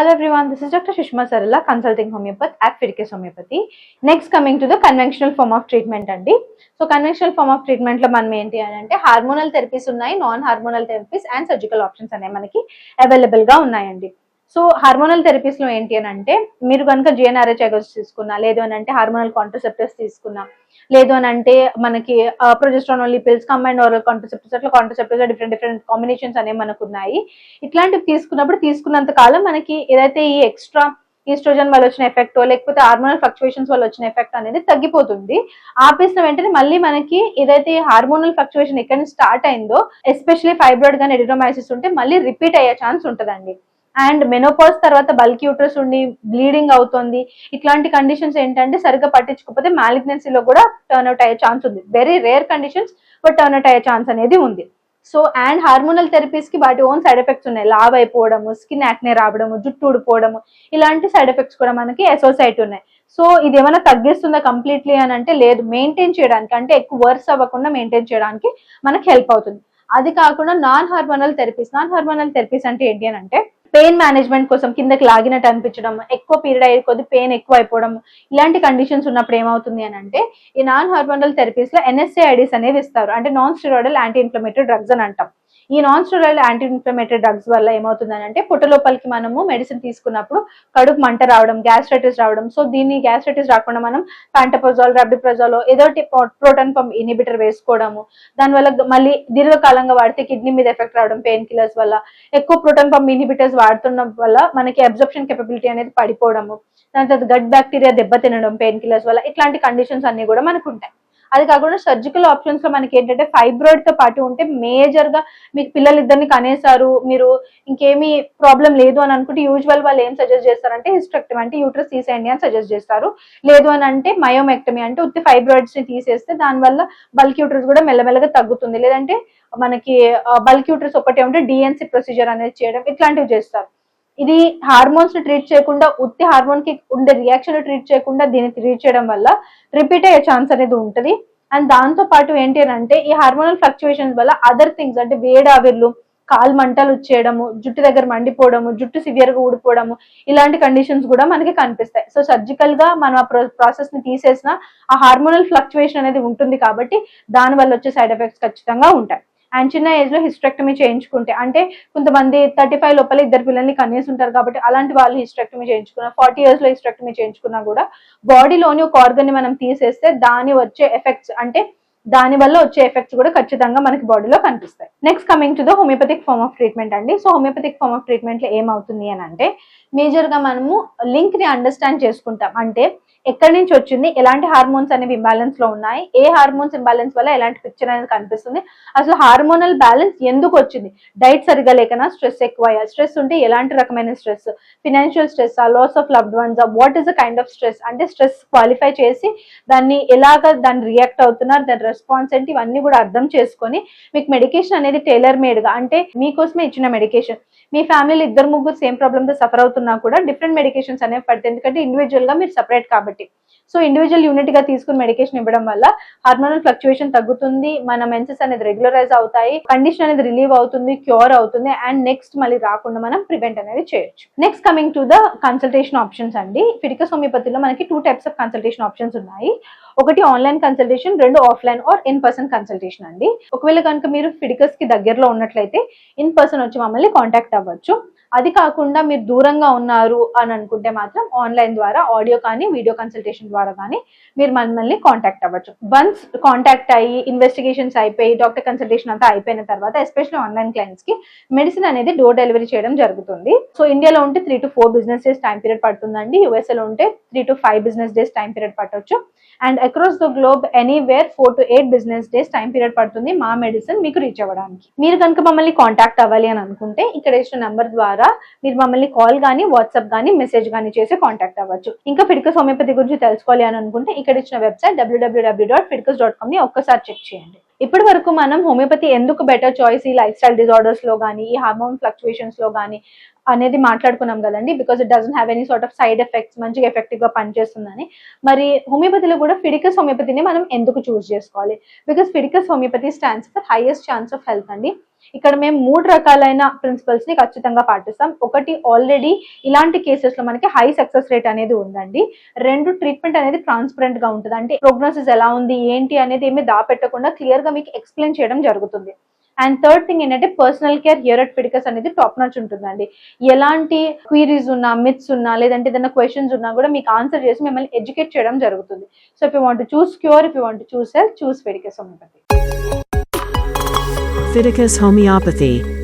Hello everyone this is doctor Sushma Saralla consulting homeopathy at Phyticus homeopathy next coming to the conventional form of treatment అండి. So conventional form of ట్రీట్మెంట్లో మనం ఏంటి అంటే hormonal therapies ఉన్నాయి non hormonal therapies and surgical options అనేవి మనకి అవైలబుల్గా ఉన్నాయండి. సో హార్మోనల్ థెరపీస్లో ఏంటి అని అంటే మీరు కనుక జిఎన్ఆర్హెచ్ ఎగోస్ తీసుకున్నా లేదు అని అంటే హార్మోనల్ కాంట్రసెప్టర్స్ తీసుకున్నా లేదు అని అంటే మనకి progesterone only pills combine oral contraceptives అట్లా కాంట్రసెప్టర్స్ డిఫరెంట్ డిఫరెంట్ కాంబినేషన్స్ అనేవి మనకు ఉన్నాయి. ఇట్లాంటివి తీసుకున్నప్పుడు తీసుకున్నంత కాలం మనకి ఏదైతే ఈ ఎక్స్ట్రా ఈస్ట్రోజన్ వల్ల వచ్చిన ఎఫెక్ట్ లేకపోతే హార్మోనల్ ఫ్లక్చువేషన్స్ వల్ల వచ్చిన ఎఫెక్ట్ అనేది తగ్గిపోతుంది. ఆపేసిన వెంటనే మళ్ళీ మనకి ఏదైతే హార్మోనల్ ఫ్లక్చువేషన్ ఎక్కడ స్టార్ట్ అయిందో ఎస్పెషలీ ఫైబ్రాయిడ్ కానీ ఎడినోమైసిస్ ఉంటే మళ్ళీ రిపీట్ అయ్యే ఛాన్స్ ఉంటుందండి. అండ్ మెనోపాజ్ తర్వాత బల్క్ యూట్రస్ ఉండి బ్లీడింగ్ అవుతుంది. ఇట్లాంటి కండిషన్స్ ఏంటంటే సరిగ్గా పట్టించుకోకపోతే మాలిగ్నెన్సీలో కూడా టర్న్ అవుట్ అయ్యే ఛాన్స్ ఉంది. Very rare conditions but turn out అయ్యే ఛాన్స్ అనేది ఉంది. సో అండ్ హార్మోనల్ థెరపీస్కి వాటి ఓన్ సైడ్ ఎఫెక్ట్స్ ఉన్నాయి. లావ్ అయిపోవడము స్కిన్ యాక్నే రావడము జుట్టు ఊడిపోవడము ఇలాంటి సైడ్ ఎఫెక్ట్స్ కూడా మనకి అసోసైట్ ఉన్నాయి. సో ఇది ఏమైనా తగ్గిస్తుందా కంప్లీట్లీ అని అంటే లేదు. మెయింటైన్ చేయడానికి అంటే ఎక్కువ వర్స్ అవ్వకుండా మెయింటైన్ చేయడానికి మనకి హెల్ప్ అవుతుంది. అది కాకుండా non hormonal therapies non hormonal therapies అంటే ఏంటి అని అంటే పెయిన్ మేనేజ్మెంట్ కోసం కిందకి లాగినట్టు అనిపించడం ఎక్కువ పీరియడ్ అయ్యే కొద్ది పెయిన్ ఎక్కువ అయిపోవడం ఇలాంటి కండిషన్స్ ఉన్నప్పుడు ఏమవుతుంది అని అంటే ఈ నాన్ హార్మోనల్ థెరపీస్లో ఎన్ఎస్ఏఐడిస్ అనేవి ఇస్తారు. అంటే non steroidal anti inflammatory drugs అని అంటాం. ఈ non steroidal anti inflammatory drugs వల్ల ఏమవుతుందని అంటే పొట్ట లోపలికి మనము మెడిసిన్ తీసుకున్నప్పుడు కడుపు మంట రావడం గ్యాస్ట్రైటిస్ రావడం. సో దీన్ని గ్యాస్ట్రైటిస్ రాకుండా మనం ప్యాంటపోజాల్ రబిప్రజాల్ ఏదో ప్రోటాన్ పంప్ ఇనిబిటర్ వేసుకోవడము. దానివల్ల మళ్ళీ దీర్ఘకాలంగా వాడితే కిడ్నీ మీద ఎఫెక్ట్ రావడం పెయిన్ కిల్లర్స్ వల్ల. ఎక్కువ ప్రోటాన్ పంప్ ఇనిబిటర్స్ వాడుతున్న వల్ల మనకి అబ్జర్ప్షన్ కెపబిలిటీ అనేది పడిపోవడము. దాని తర్వాత గట్ బ్యాక్టీరియా దెబ్బతినడం పెయిన్ కిల్లర్స్ వల్ల. ఇట్లాంటి కండిషన్స్ అన్ని కూడా మనకు ఉంటాయి. అది కాకుండా సర్జికల్ ఆప్షన్స్లో మనకి ఏంటంటే ఫైబ్రాయిడ్తో పాటు ఉంటే మేజర్గా మీకు పిల్లలు ఇద్దరిని కనేసారు మీరు ఇంకేమీ ప్రాబ్లం లేదు అని అనుకుంటే యూజువల్ వాళ్ళు ఏం సజెస్ట్ చేస్తారంటే హిస్ట్రెక్టమీ అంటే యూట్రస్ తీసేయండి అని సజెస్ట్ చేస్తారు. లేదు అని అంటే మయోమెక్టమీ అంటే ఉత్తి ఫైబ్రాయిడ్స్ని తీసేస్తే దానివల్ల బల్క్ యూట్రస్ కూడా మెల్లమెల్లగా తగ్గుతుంది. లేదంటే మనకి బల్క్ యూట్రస్ ఒకటే ఉంటే డిఎన్సి ప్రొసీజర్ అనేది చేయడం ఇట్లాంటివి చేస్తారు. ఇది హార్మోన్స్ని ట్రీట్ చేయకుండా ఉత్తి హార్మోన్కి ఉండే రియాక్షన్ ట్రీట్ చేయకుండా దీన్ని ట్రీట్ చేయడం వల్ల రిపీట్ అయ్యే ఛాన్స్ అనేది ఉంటుంది. అండ్ దాంతో పాటు ఏంటి అని అంటే ఈ హార్మోనల్ ఫ్లక్చుయేషన్స్ వల్ల అదర్ థింగ్స్ అంటే వేడావిర్లు కాలు మంటలు వచ్చేయడము జుట్టు దగ్గర మండిపోవడము జుట్టు సివియర్గా ఊడిపోవడము ఇలాంటి కండిషన్స్ కూడా మనకి కనిపిస్తాయి. సో సర్జికల్గా మనం ఆ ప్రాసెస్ని తీసేసిన ఆ హార్మోనల్ ఫ్లక్చుయేషన్ అనేది ఉంటుంది కాబట్టి దాని వల్ల వచ్చే సైడ్ ఎఫెక్ట్స్ ఖచ్చితంగా ఉంటాయి. అండ్ చిన్న ఏజ్లో హిస్ట్రెక్టమీ చేయించుకుంటే అంటే కొంతమంది థర్టీ ఫైవ్ లోపల ఇద్దరు పిల్లల్ని కన్నేసి కాబట్టి అలాంటి వాళ్ళు హిస్ట్రెక్టమీ చేయించుకున్న ఫార్టీ ఇయర్స్లో హిస్ట్రెక్టమీ చేయించుకున్నా కూడా బాడీలోని ఒక ఆర్గన్ని మనం తీసేస్తే దాని వచ్చే ఎఫెక్ట్స్ అంటే దాని వల్ల వచ్చే ఎఫెక్ట్స్ కూడా ఖచ్చితంగా మనకి బాడీలో కనిపిస్తాయి. Next coming to the homeopathic form of treatment అండి. సో హోమియోపతిక్ ఫార్మ్ ఆఫ్ ట్రీట్మెంట్లో ఏమవుతుంది అని అంటే మేజర్గా మనము లింక్ని అండర్స్టాండ్ చేసుకుంటాం. అంటే ఎక్కడి నుంచి వచ్చింది ఎలాంటి హార్మోన్స్ అనేవి ఇంబ్యాలెన్స్లో ఉన్నాయి ఏ హార్మోన్స్ ఇంబ్యాలెన్స్ వల్ల ఎలాంటి పిక్చర్ అనేది కనిపిస్తుంది అసలు హార్మోనల్ బ్యాలెన్స్ ఎందుకు వచ్చింది? డైట్ సరిగా లేకనా? స్ట్రెస్ ఎక్కువ స్ట్రెస్ ఉంటే ఎలాంటి రకమైన stress financial stress loss of loved ones what is a kind of stress అంటే స్ట్రెస్ క్వాలిఫై చేసి దాన్ని ఎలాగ దాన్ని రియాక్ట్ అవుతున్నారు దాని రెస్పాన్స్ ఏంటి ఇవన్నీ కూడా అర్థం చేసుకొని మీకు మెడికేషన్ అనేది టైలర్ మేడ్గా అంటే మీకోసమే ఇచ్చిన మెడికేషన్ మీ ఫ్యామిలీలో ఇద్దరు ముగ్గురు సేమ్ ప్రాబ్లమ్తో సఫర్ అవుతున్నా కూడా డిఫరెంట్ మెడికేషన్స్ అనేవి పడతాయి ఎందుకంటే ఇండివిజువల్గా మీరు సపరేట్ కాబట్టి సో ఇండివిజువల్ యూనిట్గా తీసుకుని మెడికేషన్ ఇవ్వడం వల్ల హార్మోనల్ ఫ్లక్చుయేషన్ తగ్గుతుంది మన మెన్సెస్ అనేది రెగ్యులరైజ్ అవుతాయి కండిషన్ అనేది రిలీవ్ అవుతుంది క్యూర్ అవుతుంది అండ్ నెక్స్ట్ మళ్ళీ రాకుండా మనం ప్రివెంట్ అనేది చేయొచ్చు. Next coming to the consultation options అండి. ఫిడిక సోమిపతిలో మనకి two types of consultation options ఉన్నాయి. ఒకటి ఆన్లైన్ కన్సల్టేషన్ రెండు offline or in person consultation అండి. ఒకవేళ కనుక మీరు ఫిడికస్కి దగ్గరలో ఉన్నట్లయితే ఇన్ పర్సన్ వచ్చి మమ్మల్ని కాంటాక్ట్ అవ్వచ్చు. అది కాకుండా మీరు దూరంగా ఉన్నారు అని అనుకుంటే మాత్రం ఆన్లైన్ ద్వారా ఆడియో కానీ వీడియో కన్సల్టేషన్ ద్వారా కానీ మీరు మమ్మల్ని కాంటాక్ట్ అవ్వచ్చు. వన్స్ కాంటాక్ట్ అయ్యి ఇన్వెస్టిగేషన్స్ అయిపోయి డాక్టర్ కన్సల్టేషన్ అంతా అయిపోయిన తర్వాత ఎస్పెషల్లీ ఆన్లైన్ క్లయింట్స్కి మెడిసిన్ అనేది డోర్ డెలివరీ చేయడం జరుగుతుంది. సో ఇండియాలో ఉంటే three to four business days time period పడుతుందండి. యూఎస్ఏలో ఉంటే three to five business days time period పట్టవచ్చు and across the globe anywhere four to eight business days time period పడుతుంది మా మెడిసిన్ మీకు రీచ్ అవ్వడానికి. మీరు కనుక మమ్మల్ని కాంటాక్ట్ అవ్వాలి అని అనుకుంటే ఇక్కడ ఇచ్చిన నెంబర్ ద్వారా మీరు మమ్మల్ని కాల్ కానీ వాట్సాప్ కానీ మెసేజ్ కానీ చేసి కాంటాక్ట్ అవ్వచ్చు. ఇంకా ఫిడికస్ హోమియోపతి గురించి తెలుసుకోవాలి అని అనుకుంటే ఇక్కడ ఇచ్చిన website W W W dot Phyticus dot కామ్ని ఒక్కసారి చెక్ చేయండి. ఇప్పటి వరకు మనం హోమియోపతి ఎందుకు బెటర్ చాయిస్ ఈ లైఫ్ స్టైల్ డిజార్డర్స్లో కానీ ఈ హార్మోన్ ఫ్లక్చువేషన్స్లో కానీ అనేది మాట్లాడుకున్నాం కదండి? Because it doesn't have any sort of side effects మంచిగా ఎఫెక్టివ్గా పనిచేస్తుందని. మరి హోమియోపతిలో కూడా ఫిడికస్ హోమియోపతిని మనం ఎందుకు చూస్ చేసుకోవాలి? Because Phyticus homeopathy stands for highest chance of health అండి. ఇక్కడ మేము మూడు రకాలైన ప్రిన్సిపల్స్ని ఖచ్చితంగా పాటిస్తాం. ఒకటి ఆల్రెడీ ఇలాంటి కేసెస్లో మనకి హై సక్సెస్ రేట్ అనేది ఉందండి. రెండు ట్రీట్మెంట్ అనేది ట్రాన్స్పరెంట్గా ఉంటుంది. అంటే ప్రోగ్నోసిస్ ఎలా ఉంది ఏంటి అనేది ఏమీ దాపెట్టకుండా క్లియర్గా మీకు ఎక్స్ప్లెయిన్ చేయడం జరుగుతుంది. అండ్ థర్డ్ థింగ్ ఏంటంటే personal care here at Phyticus అనేది టాప్ నాచ్ ఉంటుందండి. ఎలాంటి క్వీరీస్ ఉన్నా మిత్స్ ఉన్నా లేదంటే ఏదైనా క్వశ్చన్స్ ఉన్నా కూడా మీకు ఆన్సర్ చేసి మిమ్మల్ని ఎడ్యుకేట్ చేయడం జరుగుతుంది. So if you want choose cure if you want choose health choose Phyticus homeopathy Phyticus homeopathy